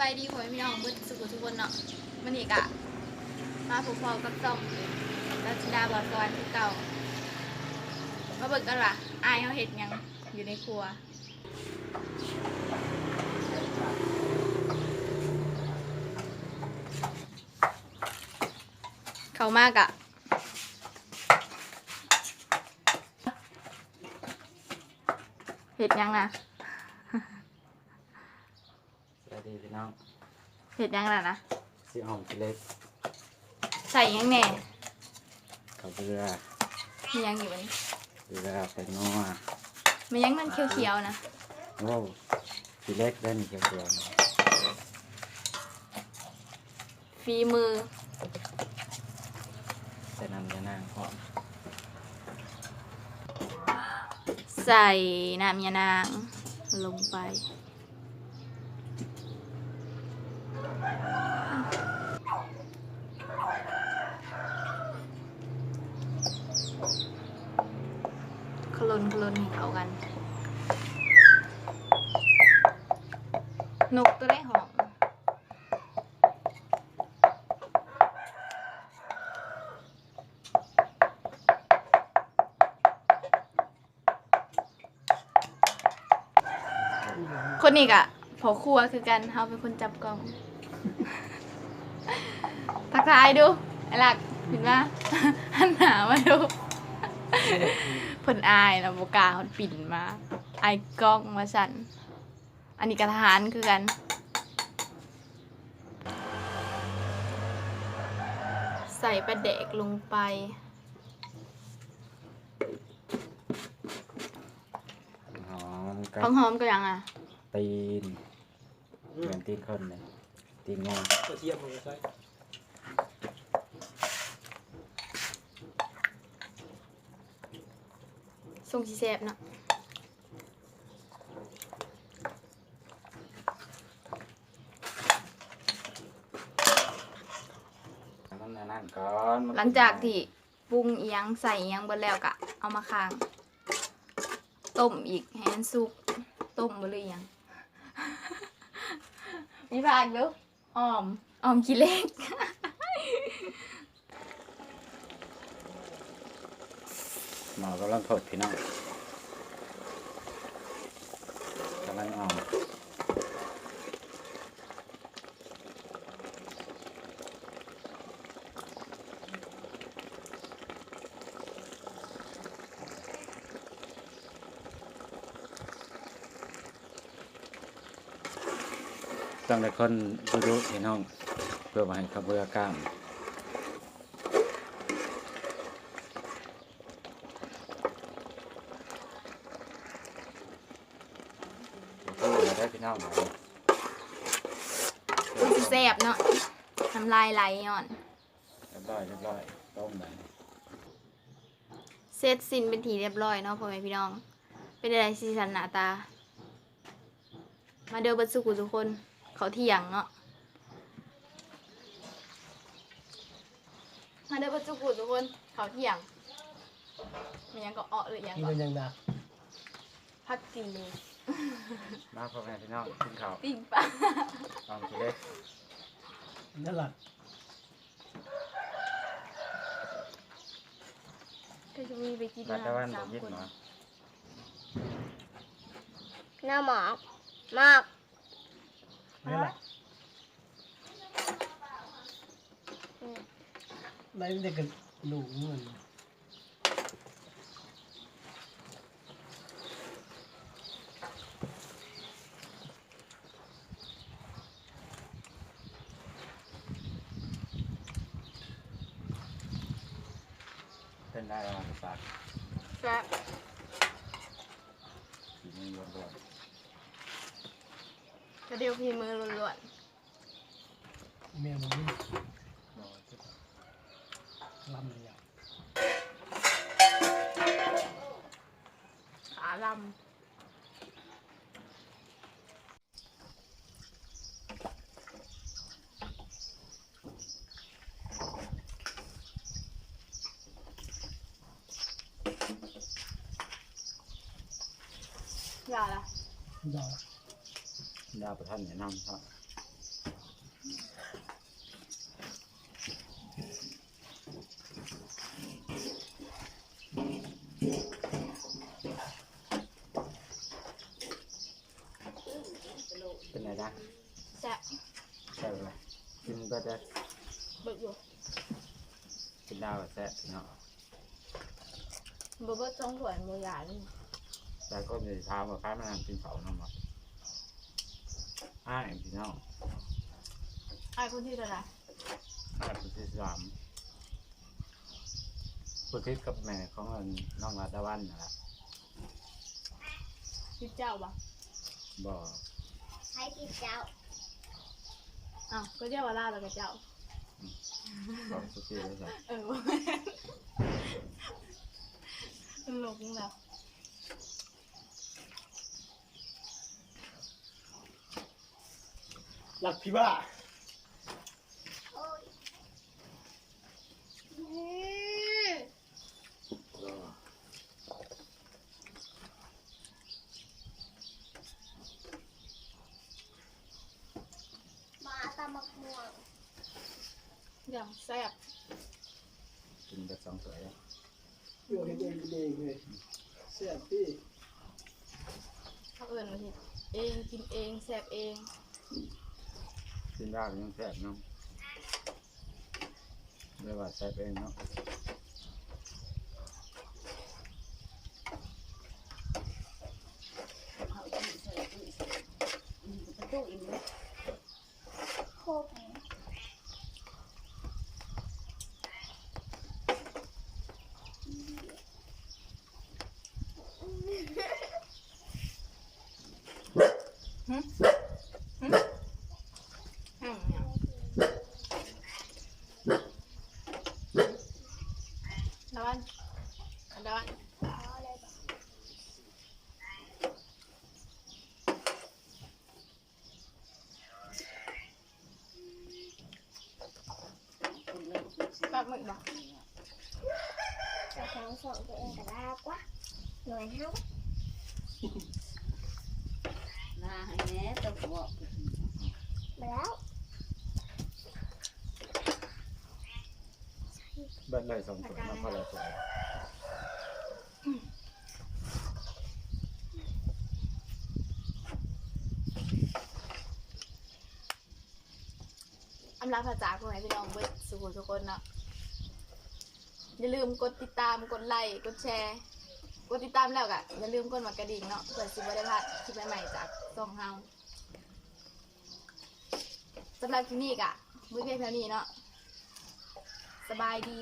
บายดีพ่อแม่พี่น้องเบิดสุขทุกคนเนาะมันนี่กะมาพบพอกับซ่องรัชดาบอดสวรที่เก่ามาเบิกกันว่าอายเขาเห็ดยังอยู่ในครัวเขามากอะเห็ดยังนะ วัสดีพี่น้องเห็ดหยังล่ะนะสีหอมกิเล็กใส่หยังแหน่กับเรือมีหยังอยู่บนเรือเป็นนัวมีหยังมันเขียวๆนะโอ้กิเล็กเล่นเกี่ยวกับฝีมือใส่น้ำยานางหอมใส่น้ำยานางลงไป คล นให้เข้ากัน นกตัวได้หอมคนนี้กะพอครัวคือกันเขาเป็นคนจับกล้อง ทักทายดูไอ้หลักเห็นปะหันหนามาดู เพิ่นอายแล้วบกล้าเขาปิ่นมาอายกล้องมาสั่นอันนี้กระทหารคือกันใส่ปลาเด็กลงไป หอมกัข้าวหอมก็ยังอะ ตีนเหมือนตีนคนเลยตีนงงกระเทียมมันก็ใส่ ทรงสีแสบเนาะน้ำนั่นก่อนหลังจากที่ปรุงเอียงใส่เอียงเบนแล้วกะเอามาค้างต้มอีกให้มันสุกต้มบ่เลยยังมีผักดูออมออมขี้เล็ก หมอกำลังถดพี่น้องกำลังออกต้งได้คนดูดูพี่น้อง เพื่อมาให้เขาเบื่อกล้ามเพื่อได้พี่น้องมันสิแสบเนาะน้ำลายไหลย่อนเรียบร้อยเรียบร้อยต้มเลยเสร็จสิ้นเป็นทีเรียบร้อยเนาะพ่อแม่พี่น้อง เป็นอะไรสีสันหน้าตา มาเดินบัดสุกุทุกคน เขาเที่ยงเนาะมาเดินบัดสุกุทุกคน เขาเที่ยงมันยังก็เอ้อหรือยังกินก็มันยังดัก พักกินเลย มาพ่อแม่พี่น้องกินข้าวปิ้งปลาตอนกิเล็กนั่นแหละก็จะมีไปกินรันะตะวันบสาอกมยินคนเนาะหน้าหมอกมากนั่นแหละไล่เด็กกันหนูเหมือน ได้แล้วมาฝากแซ่บกินรวมรวมกระเดียวพีมือล้วนเมียมันนี่าล่ะดาวดาประธานแนะนำครับเป็นไงนะแซ่บแซ่บอะไรกินก็จะเบิกอยู่กินดาวก็แซ่บเนาะบ่บ่จ้องถวยมวอหยาดนี่ แต่ก็มีเท้ามว่าค้ายมานำกินเขาเนาะหมดอ้ายพี่น้องไอ้ายคนที่เท่าไหร่อ้ายคนที่สามพูดคิดกับแม่ของเอิ้นน้องรัตะวันนั่นแหละพี่เจ้าบ่บ่ให้กินเจ้าอ้าวก็เจ้าว่าลาแล้วก็เจ้า บ่สุกี้เลยจ้ะเออบ่แม่นหลงแล้ว หลักพี่บ้าโอ้ยอืมมาตำมะม่วงอย่างแซ่บกินไปสองถ้วยแล้วอยู่ให้เองกินเองเลยเสียพี่เขาเอิ้นว่าเฮ็ดเองกินเองแซ่บเอง กินดาวยังแซ่บเนาะไม่ว่าแซ่บเองเนาะ โคก หึหึหึเนี่ยดาวัน ดาวันเอาเลยบอกปรับมือบ่จะแข่งส่งตัวเรับลากวะจาพ่อกมาแมาพอละถ้วยอำลาภาษาคนไหนพี่น้องเบิดสุขทุกคนเนาะอย่าลืมกดติดตามกดไลค์กดแชร์กดติดตามแล้วกะอย่าลืมกดมากระดิ่งเนาะเพื่อสิบ่ได้พลาดคลิปใหม่ๆจากซองเฮาสำหรับคลิปนี้กะมือเพียงเท่านี้เนาะสบายดี